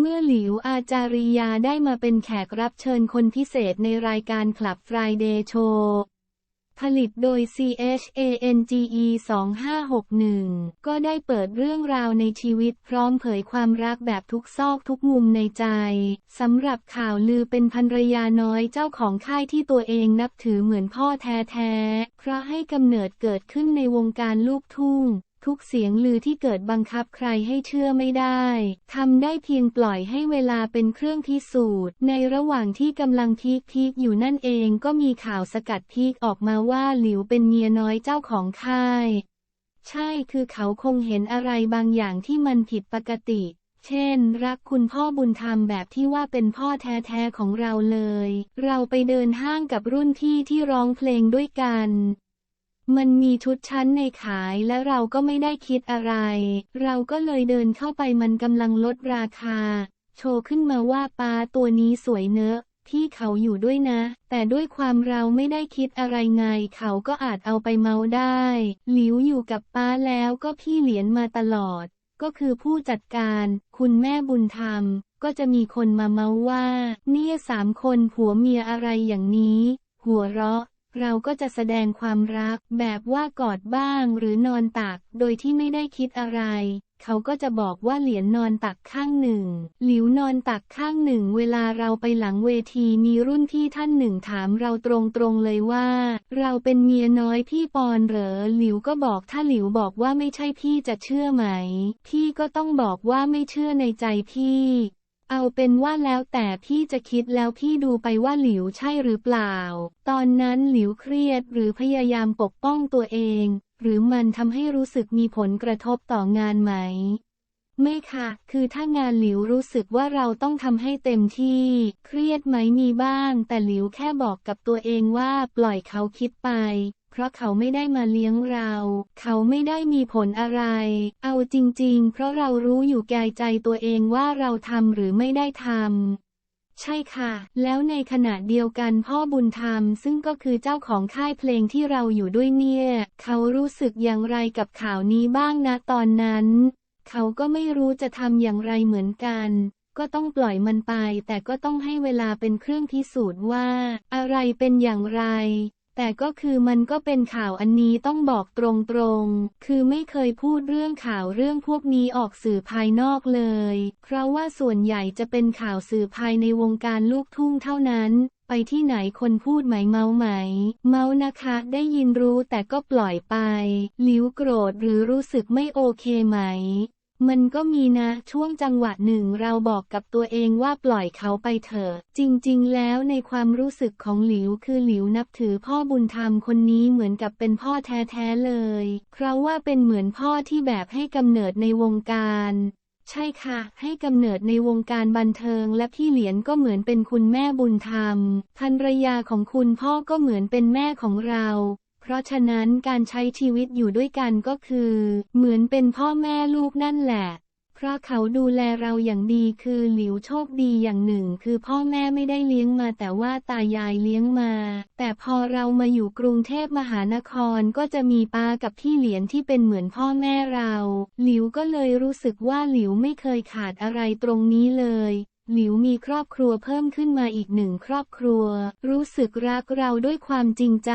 เมื่อหลิวอาจาริยาได้มาเป็นแขกรับเชิญคนพิเศษในรายการคลับ Friday Show ผลิตโดย CHANGE 2561 ก็ได้เปิดเรื่องราวในชีวิตพร้อมเผยความรักแบบทุกซอกทุกมุมในใจ สำหรับข่าวลือเป็นภรรยาน้อยเจ้าของค่ายที่ตัวเองนับถือเหมือนพ่อแท้ๆ เพราะให้กำเนิดเกิดขึ้นในวงการลูกทุ่ง ทุกเสียงลือที่เกิดบังคับใครให้เชื่อไม่ได้ทำได้เพียงปล่อยให้เวลาเป็นเครื่องพิสูจน์ ในระหว่างที่กำลังพีคพีคอยู่นั่นเองก็มีข่าวสกัดพีคออกมาว่าหลิวเป็นเมียน้อยเจ้าของค่าย ใช่คือเขาคงเห็นอะไรบางอย่างที่มันผิดปกติ เช่น รักคุณพ่อบุญธรรมแบบที่ว่าเป็นพ่อแท้ๆของเราเลย เราไปเดินห้างกับรุ่นพี่ที่ร้องเพลงด้วยกัน มันมีชุดชั้นในขายและเราก็ไม่ได้คิดอะไร เราก็เลยเดินเข้าไปมันกำลังลดราคา โชว์ขึ้นมาว่าปลาตัวนี้สวยเนอะพี่เขาอยู่ด้วยนะ แต่ด้วยความเราไม่ได้คิดอะไรไง เขาก็อาจเอาไปเมาได้ หลิวอยู่กับป้าแล้วก็พี่เหรียญมาตลอด ก็คือผู้จัดการ คุณแม่บุญธรรม ก็จะมีคนมาเมาว่า เนี่ยสามคนผัวเมียอะไรอย่างนี้ หัวเราะ เราก็จะแสดงความรักแบบว่ากอดบ้างหรือนอนตัก โดยที่ไม่ได้คิดอะไร เขาก็จะบอกว่าเหรียญนอนตักข้างหนึ่ง หลิวนอนตักข้างหนึ่ง เวลาเราไปหลังเวทีมีรุ่นพี่ท่านหนึ่งถามเราตรงๆเลยว่า เราเป็นเมียน้อยพี่ปอนเหรอ หลิวก็บอกถ้าหลิวบอกว่าไม่ใช่พี่จะเชื่อไหม พี่ก็ต้องบอกว่าไม่เชื่อในใจพี่ เอาเป็นว่าแล้วแต่พี่จะคิดแล้วพี่ดูไปว่าหลิวใช่หรือเปล่า ตอนนั้นหลิวเครียดหรือพยายามปกป้องตัวเอง หรือมันทำให้รู้สึกมีผลกระทบต่องานไหม ไม่ค่ะ คือถ้างานหลิวรู้สึกว่าเราต้องทำให้เต็มที่ เครียดไหมมีบ้าง แต่หลิวแค่บอกกับตัวเองว่าปล่อยเขาคิดไป เพราะเขาไม่ได้มาเลี้ยงเรา เขาไม่ได้มีผลอะไร เอาจริง ๆ เพราะเรารู้อยู่แก่ใจตัวเองว่าเราทำหรือไม่ได้ทำใช่ค่ะ แล้วในขณะเดียวกันพ่อบุญธรรมซึ่งก็คือเจ้าของค่ายเพลงที่เราอยู่ด้วยเนี่ย เขารู้สึกอย่างไรกับข่าวนี้บ้างนะตอนนั้น เขาก็ไม่รู้จะทำอย่างไรเหมือนกัน ก็ต้องปล่อยมันไป แต่ก็ต้องให้เวลาเป็นเครื่องพิสูจน์ว่า อะไรเป็นอย่างไร แต่ก็คือมันก็เป็นข่าวอันนี้ต้องบอกตรงๆ คือไม่เคยพูดเรื่องข่าวเรื่องพวกนี้ออกสื่อภายนอกเลย เพราะว่าส่วนใหญ่จะเป็นข่าวสื่อภายในวงการลูกทุ่งเท่านั้น ไปที่ไหนคนพูดไหมเมาไหม เมานะคะ ได้ยินรู้แต่ก็ปล่อยไปหลิวโกรธหรือรู้สึกไม่โอเคไหม มันก็มีนะช่วงจังหวะหนึ่งเราบอกกับตัวเองว่าปล่อยเขาไปเถอะ จริง ๆ แล้วในความรู้สึกของหลิวคือหลิวนับถือพ่อบุญธรรมคนนี้เหมือนกับเป็นพ่อแท้ ๆ เลย เพราะว่าเป็นเหมือนพ่อที่แบบให้กำเนิดในวงการใช่ค่ะ ให้กำเนิดในวงการบันเทิงและพี่เหรียญก็เหมือนเป็นคุณแม่บุญธรรมภรรยาของคุณพ่อก็เหมือนเป็นแม่ของเรา ราะฉะนั้นการใช้ชีวิตอยู่ด้วยกันก็คือ เหมือนเป็นพ่อแม่ลูกนั่นแหละ เพราะเขาดูแลเราอย่างดีคือหลิวโชคดีอย่างหนึ่ง คือพ่อแม่ไม่ได้เลี้ยงมา แต่ว่าตายายเลี้ยงมา แต่พอเรามาอยู่กรุงเทพมหานครก็จะมีป้ากับพี่เหรียญที่เป็นเหมือนพ่อแม่เรา หลิวก็เลยรู้สึกว่าหลิวไม่เคยขาดอะไรตรงนี้เลยหลิวมีครอบครัวเพิ่มขึ้นมาอีกหนึ่งครอบครัว รู้สึกรักเราด้วยความจริงใจ